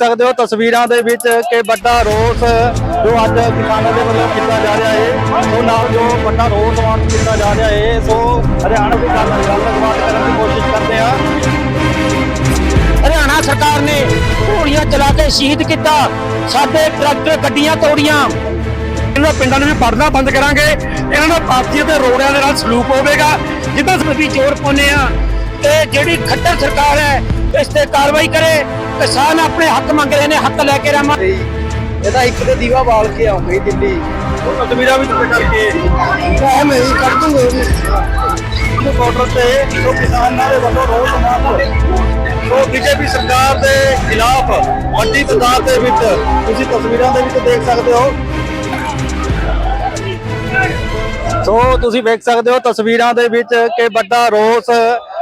ਸਕਦੇ ਹੋ ਤਸਵੀਰਾਂ ਦੇ ਵਿੱਚ ਕਿ ਵੱਡਾ ਰੋਸ ਜੋ ਅੱਜ ਕਿਸਾਨਾਂ ਦੇ ਵੱਲੋਂ ਕੀਤਾ ਜਾ ਰਿਹਾ ਹੈ ਸੋ ਨਾਲ ਜੋ ਵੱਡਾ ਰੋਸ ਮਾਰਚ ਕੀਤਾ ਜਾ ਰਿਹਾ ਹੈ ਸੋ ਹਰਿਆਣਾ ਦੀ ਗੱਲ ਗੱਲਬਾਤ ਕਰਨ ਦੀ ਕੋਸ਼ਿਸ਼ ਕਰਦੇ ਆ ਹਰਿਆਣਾ ਸਰਕਾਰ ਨੇ ਘੋੜੀਆਂ ਚਲਾ ਕੇ ਸ਼ਹੀਦ ਕੀਤਾ, ਸਾਡੇ ਟਰੈਕਟਰ, ਗੱਡੀਆਂ ਤੋੜੀਆਂ ਇਹਨਾਂ ਪਿੰਡਾਂ ਨੂੰ ਵੀ ਪੜਨਾ ਬੰਦ ਕਰਾਂਗੇ, ਇਹਨਾਂ ਨਾਲ ਪਾਰਟੀਆਂ ਤੇ ਰੋੜਿਆਂ ਦੇ ਨਾਲ ਸਲੂਕ ਹੋਵੇਗਾ। ਜਿੱਦਾਂ ਅਸੀਂ ਵੀ ਜ਼ੋਰ ਪਾਉਂਦੇ ਆ ਤੇ ਜਿਹੜੀ ਖੱਟਰ ਸਰਕਾਰ ਹੈ, ਇਸ ਤੇ ਕਾਰਵਾਈ ਕਰੇ। ਕਿਸਾਨ ਆਪਣੇ ਹੱਕ ਮੰਗ ਰਹੇ ਨੇ ਹੱਕ ਲੈ ਕੇ ਰਵਾਂ। ਇਹਦਾ ਇੱਕ ਤੇ ਦੀਵਾ ਬਾਲ ਕੇ ਆਉਂਗੇ ਦਿੱਲੀ। ਉਹ ਤਸਵੀਰਾਂ ਵਿੱਚ ਕਰਕੇ ਮੈਂ ਮੈਂ ਕਰ ਦੂੰਗਾ ਬਾਰਡਰ ਤੇ ਜੋ ਕਿਸਾਨਾਂ ਦੇ ਵੱਲੋਂ ਰੋਸ ਮਾਰਚ ਸੋ ਬੀਜੇਪੀ ਸਰਕਾਰ ਦੇ ਖਿਲਾਫ ਵੱਡੀ ਤਾਦਾਦ ਦੇ ਵਿੱਚ ਤੁਸੀਂ ਤਸਵੀਰਾਂ ਦੇ ਵਿੱਚ ਦੇਖ ਸਕਦੇ ਹੋ। ਸੋ ਤੁਸੀਂ ਵੇਖ ਸਕਦੇ ਹੋ ਤਸਵੀਰਾਂ ਦੇ ਵਿੱਚ ਕਿ ਵੱਡਾ ਰੋਸ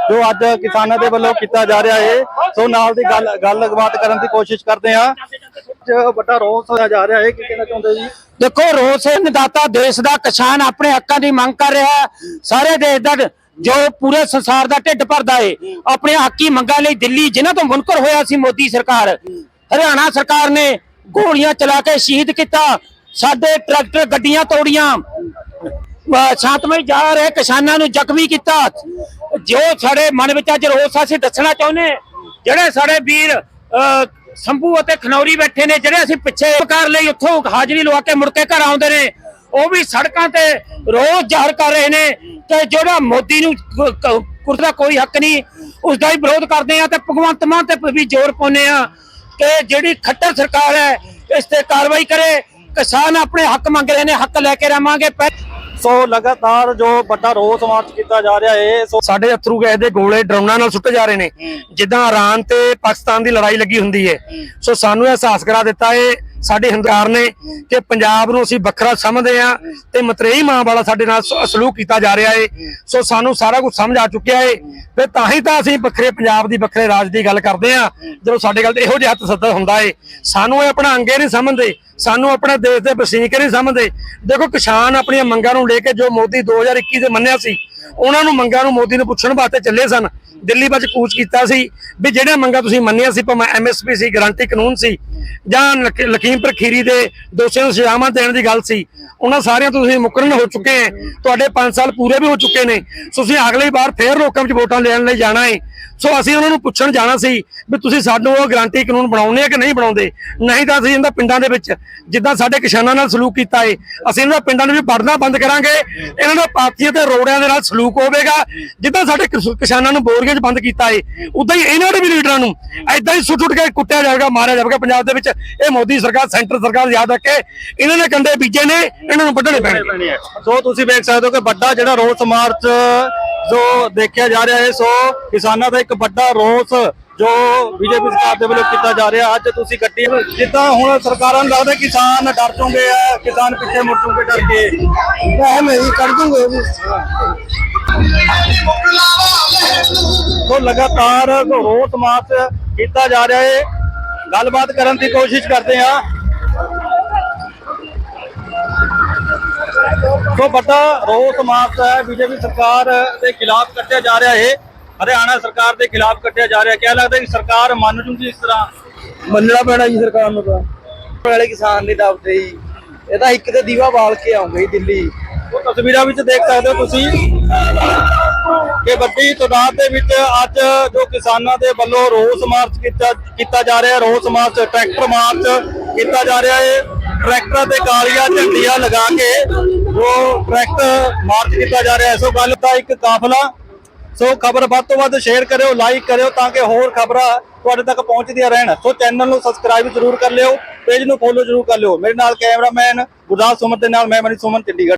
ਜੋ ਅੱਜ ਕਿਸਾਨਾਂ ਦੇ ਵੱਲੋਂ ਕੀਤਾ ਜਾ ਰਿਹਾ ਹੈ ਸੋ ਨਾਲ ਦੀ ਗੱਲ ਗੱਲਬਾਤ ਕਰਨ ਦੀ ਕੋਸ਼ਿਸ਼ ਕਰਦੇ ਹਾਂ। ਵੱਡਾ ਰੋਸ ਹੋਇਆ ਜਾ ਰਿਹਾ ਹੈ ਕੀ ਕਹਿਣਾ ਚਾਹੁੰਦੇ ਜੀ? ਦੇਖੋ, ਰੋਸ ਨਿਦਾਤਾ ਦੇਸ਼ ਦਾ ਕਿਸਾਨ ਆਪਣੇ ਹੱਕਾਂ ਦੀ ਮੰਗ ਕਰ ਰਿਹਾ ਹੈ। ਸਾਰੇ ਦੇਸ਼ ਦਾ ਜੋ ਪੂਰੇ ਸੰਸਾਰ ਦਾ ਢਿੱਡ ਭਰਦਾ ਏ, ਆਪਣੇ ਹੱਕੀ ਮੰਗਾਂ ਲਈ ਦਿੱਲੀ, ਜਿਨ੍ਹਾਂ ਤੋਂ ਮੁਨਕਰ ਹੋਇਆ ਸੀ ਮੋਦੀ ਸਰਕਾਰ। ਹਰਿਆਣਾ ਸਰਕਾਰ ਨੇ ਗੋਲੀਆਂ ਚਲਾ ਕੇ ਸ਼ਹੀਦ ਕੀਤਾ। ਸਾਡੇ ਟਰੈਕਟਰ, ਗੱਡੀਆਂ ਤੋੜੀਆਂ। ਸ਼ਾਂਤਮਈ ਜਾ ਰਹੇ ਕਿਸਾਨਾਂ ਨੂੰ ਜ਼ਖਮੀ ਕੀਤਾ। ਜੋ ਸਾਡੇ ਮਨ ਵਿੱਚ ਅੱਜ ਰੋਸ ਅਸੀਂ ਦੱਸਣਾ ਚਾਹੁੰਦੇ ਹਾਂ। ਜਿਹੜੇ ਸਾਡੇ ਵੀਰ ਸੰਭੂ ਅਤੇ ਖਨੌਰੀ ਬੈਠੇ ਨੇ, ਜਿਹੜੇ ਅਸੀਂ ਪਿੱਛੇ ਕਰ ਲਈ ਉੱਥੋਂ ਹਾਜ਼ਰੀ ਲਵਾ ਕੇ ਮੁੜ ਕੇ ਘਰ ਆਉਂਦੇ ਨੇ, ਉਹ ਵੀ ਸੜਕਾਂ ਤੇ ਰੋਜ਼ ਜ਼ਾਹਰ ਕਰ ਰਹੇ ਨੇ ਕਿ ਜਿਹੜਾ ਮੋਦੀ ਨੂੰ ਕ- ਦਾ ਕੋਈ ਹੱਕ ਨਹੀਂ ਉਸ ਦਾ ਹੀ ਵਿਰੋਧ ਕਰਦੇ ਆ ਤੇ ਭਗਵੰਤ ਮਾਨ ਤੇ ਵੀ ਜ਼ੋਰ ਪਾਉਂਦੇ ਆ ਕਿ ਜਿਹੜੀ ਖੱਟਰ ਸਰਕਾਰ ਹੈ, ਇਸ ਤੇ ਕਾਰਵਾਈ ਕਰੇ, ਕਿਸਾਨ ਆਪਣੇ ਹੱਕ ਮੰਗ ਰਹੇ ਨੇ, ਹੱਕ ਲੈ ਕੇ ਰਵਾਂਗੇ ਸੋ ਲਗਾਤਾਰ ਜੋ ਵੱਡਾ ਰੋਸ ਮਾਰਚ ਕੀਤਾ ਜਾ ਰਿਹਾ ਹੈ ਸੋ ਸਾਡੇ ਅਥਰੂ ਗੈਸ ਦੇ ਗੋਲੇ ਡਰੋਨਾਂ ਨਾਲ ਸੁੱਟੇ ਜਾ ਰਹੇ ਨੇ। ਜਿੱਦਾਂ ਇਰਾਨ ਤੇ ਪਾਕਿਸਤਾਨ ਦੀ ਲੜਾਈ ਲੱਗੀ ਹੁੰਦੀ ਹੈ। ਸੋ ਸਾਨੂੰ ਇਹ ਅਹਿਸਾਸ ਕਰਾ ਦਿੱਤਾ ਹੈ ਸਾਡੇ ਹਿੰਦੁਸਤਾਨ ਨੇ ਕਿ ਪੰਜਾਬ ਨੂੰ ਅਸੀਂ ਵੱਖਰਾ ਸਮਝਦੇ ਆ ਤੇ ਮਤਰੇਈ ਮਾਂ ਵਾਲਾ ਸਾਡੇ ਨਾਲ ਸਲੂਕ ਕੀਤਾ ਜਾ ਰਿਹਾ ਹੈ ਸੋ ਸਾਨੂੰ ਸਾਰਾ ਕੁਝ ਸਮਝ ਆ ਚੁੱਕਿਆ ਹੈ ਤੇ ਤਾਂ ਹੀ ਤਾਂ ਅਸੀਂ ਵੱਖਰੇ ਪੰਜਾਬ ਦੀ ਵੱਖਰੇ ਰਾਜ ਦੀ ਗੱਲ ਕਰਦੇ ਆ ਜਦੋਂ ਸਾਡੇ ਗੱਲ ਤੇ ਇਹੋ ਜਿਹਾ ਹੱਥ ਸੱਦਾ ਹੁੰਦਾ ਏ। ਸਾਨੂੰ ਇਹ ਆਪਣਾ ਅੰਗੇ ਨਹੀਂ ਸਮਝਦੇ, ਸਾਨੂੰ ਆਪਣੇ ਦੇਸ਼ ਦੇ ਵਸਨੀਕ ਨਹੀਂ ਸਮਝਦੇ। ਦੇਖੋ ਕਿਸਾਨ ਆਪਣੀਆਂ ਮੰਗਾਂ ਨੂੰ ਲੈ ਕੇ ਜੋ ਮੋਦੀ 2021 ਦੇ ਮੰਨਿਆ ਸੀ, ਉਹਨਾਂ ਨੂੰ ਮੰਗਾਂ ਨੂੰ ਮੋਦੀ ਨੂੰ ਪੁੱਛਣ ਵਾਸਤੇ ਚੱਲੇ ਸਨ। ਦਿੱਲੀ ਵਿੱਚ ਕੂਚ ਕੀਤਾ ਸੀ ਵੀ ਜਿਹੜੀਆਂ ਮੰਗਾਂ ਤੁਸੀਂ ਮੰਨੀਆਂ ਸੀ, ਭਾਵੇਂ ਐਮਐਸਪੀ ਸੀ, ਗਾਰੰਟੀ ਕਾਨੂੰਨ ਸੀ ਜਾਂ ਲਖੀਮਪੁਰ ਖੀਰੀ ਦੇ ਦੋਸ਼ੀਆਂ ਨੂੰ ਸਜ਼ਾਵਾਂ ਦੇਣ ਦੀ ਗੱਲ ਸੀ, ਉਹਨਾਂ ਸਾਰਿਆਂ ਤੋਂ ਤੁਸੀਂ ਮੁਕਰਨ ਹੋ ਚੁੱਕੇ ਹੈ। ਤੁਹਾਡੇ 5 ਸਾਲ ਪੂਰੇ ਵੀ ਹੋ ਚੁੱਕੇ ਨੇ। ਤੁਸੀਂ ਅਗਲੀ ਵਾਰ ਫੇਰ ਲੋਕਾਂ ਵਿੱਚ ਵੋਟਾਂ ਲੈਣ ਲਈ ਜਾਣਾ ਹੈ। ਸੋ ਅਸੀਂ ਉਹਨਾਂ ਨੂੰ ਪੁੱਛਣ ਜਾਣਾ ਸੀ ਵੀ ਤੁਸੀਂ ਸਾਨੂੰ ਉਹ ਗਰੰਟੀ ਕਾਨੂੰਨ ਬਣਾਉਣੇ ਆ ਕਿ ਨਹੀਂ ਬਣਾਉਂਦੇ? ਨਹੀਂ ਤਾਂ ਅਸੀਂ ਇਹਨਾਂ ਪਿੰਡਾਂ ਦੇ ਵਿੱਚ ਜਿੱਦਾਂ ਸਾਡੇ ਕਿਸਾਨਾਂ ਨਾਲ ਸਲੂਕ ਕੀਤਾ ਏ, ਅਸੀਂ ਇਹਨਾਂ ਪਿੰਡਾਂ ਨੂੰ ਵੀ ਪੜਨਾ ਬੰਦ ਕਰਾਂਗੇ। ਇਹਨਾਂ ਦਾ ਪਾਥੀਆਂ ਤੇ ਰੋੜਿਆਂ ਦੇ ਨਾਲ ਸਲੂਕ ਹੋਵੇਗਾ। ਜਿੱਦਾਂ ਸਾਡੇ ਕਿਸਾਨਾਂ ਨੂੰ ਬੋਰੀਆਂ 'ਚ ਬੰਦ ਕੀਤਾ ਏ, ਉਦਾਂ ਹੀ ਇਹਨਾਂ ਦੇ ਵੀ ਲੀਡਰਾਂ ਨੂੰ ਐਦਾਂ ਹੀ ਸੁੱਟ ਸੁੱਟ ਕੇ ਕੁੱਟਿਆ ਜਾਵੇਗਾ, ਮਾਰਿਆ ਜਾਵੇਗਾ ਪੰਜਾਬ ਦੇ ਵਿੱਚ ਇਹ ਮੋਦੀ ਸਰਕਾਰ ਸੈਂਟਰ ਸਰਕਾਰ ਯਾਦ ਰੱਖੇ। ਇਹਨਾਂ ਨੇ ਕੰਡੇ ਬੀਜੇ ਨੇ ਇਹਨਾਂ ਨੂੰ ਵੱਢਣੇ ਪੈਣੇ। ਸੋ ਤੁਸੀਂ ਵੇਖ ਸਕਦੇ ਹੋ ਕਿ ਵੱਡਾ ਜਿਹੜਾ ਰੋਸ ਮਾਰਚ ਜੋ ਦੇਖਿਆ ਜਾ ਰਿਹਾ ਹੈ ਸੋ ਕਿਸਾਨਾਂ ਦਾ ਇੱਕ ਵੱਡਾ ਰੋਸ ਜੋ ਬੀਜੇਪੀ ਸਰਕਾਰ ਦੇ ਵੱਲੋਂ ਕੀਤਾ ਜਾ ਰਿਹਾ। ਅੱਜ ਤੁਸੀਂ ਗੱਡੀ ਜਿੱਦਾਂ ਹੁਣ ਸਰਕਾਰਾਂ ਨੂੰ ਲੱਗਦਾ ਕਿਸਾਨ ਡਰ ਚੁੰਗੇ ਆ ਕਿਸਾਨ ਪਿੱਛੇ ਮੁੜ ਚੁੰਗੇ ਡਰ ਕੇ ਮੈਂ ਮੈਂ ਕਰ ਦੂੰਗਾ ਸੋ ਲਗਾਤਾਰ ਰੋਸ ਮਾਰਚ ਕੀਤਾ ਜਾ ਰਿਹਾ ਹੈ। ਗੱਲਬਾਤ ਕਰਨ ਦੀ ਕੋਸ਼ਿਸ਼ ਕਰਦੇ ਆ ਸੋ ਵੱਡਾ ਰੋਸ ਮਾਰਚ ਹੈ ਬੀਜੇਪੀ ਸਰਕਾਰ ਦੇ ਖਿਲਾਫ ਕੱਟਿਆ ਜਾ ਰਿਹਾ ਹੈ ਹਰਿਆਣਾ ਸਰਕਾਰ ਦੇ ਖਿਲਾਫ ਕੱਟਿਆ ਜਾ ਰਿਹਾ। ਕਿਆ ਲੱਗਦਾ ਕਿ ਸਰਕਾਰ ਮੰਨ ਜੂਗੀ ਇਸ ਤਰ੍ਹਾਂ? ਮੰਨਣਾ ਪੈਣਾ ਜੀ ਸਰਕਾਰ ਨੂੰ ਤਾਂ। ਵਾਲੇ ਕਿਸਾਨ ਨਹੀਂ ਦੱਬਦੇ ਜੀ। ਇਹ ਤਾਂ ਇੱਕ ਤੇ ਦੀਵਾ ਬਾਲ ਕੇ ਆਉਂਗੇ ਦਿੱਲੀ। ਉਹ ਤਸਵੀਰਾਂ ਵਿੱਚ ਦੇਖ ਸਕਦੇ ਹੋ ਤੁਸੀਂ। ਕਿ ਵੱਡੀ ਤਾਦਾਦ ਦੇ ਵਿੱਚ ਅੱਜ ਜੋ ਕਿਸਾਨਾਂ ਦੇ ਵੱਲੋਂ ਰੋਸ ਮਾਰਚ ਕੀਤਾ ਕੀਤਾ ਜਾ ਰਿਹਾ, ਰੋਸ ਮਾਰਚ, ਟਰੈਕਟਰ ਮਾਰਚ ਕੀਤਾ ਜਾ ਰਿਹਾ ਹੈ। ਟਰੈਕਟਰਾਂ ਤੇ ਕਾਲੀਆਂ ਝੰਡੀਆਂ ਲਗਾ ਕੇ ਜੋ ਟਰੈਕਟਰ ਮਾਰਚ ਕੀਤਾ ਜਾ ਰਿਹਾ ਸੋ ਗੱਲ ਦਾ ਇੱਕ ਕਾਫਲਾ। ਸੋ ਖਬਰ ਵੱਧ ਤੋਂ ਵੱਧ ਸ਼ੇਅਰ ਕਰਿਓ ਲਾਈਕ ਕਰਿਓ ਤਾਂ ਕਿ ਹੋਰ ਖਬਰਾਂ ਤੁਹਾਡੇ ਤੱਕ ਪਹੁੰਚਦੀਆਂ ਰਹਿਣ। ਸੋ ਚੈਨਲ ਨੂੰ ਸਬਸਕ੍ਰਾਈਬ ਜ਼ਰੂਰ ਕਰ ਲਿਓ ਪੇਜ ਨੂੰ ਫੋਲੋ ਜ਼ਰੂਰ ਕਰ ਲਿਓ। ਮੇਰੇ ਨਾਲ ਕੈਮਰਾਮੈਨ ਗੁਰਦਾਸ ਸੁਮਨ ਦੇ ਨਾਲ ਮੈਂ ਮਨੀ ਸੁਮਨ, ਚੰਡੀਗੜ੍ਹ।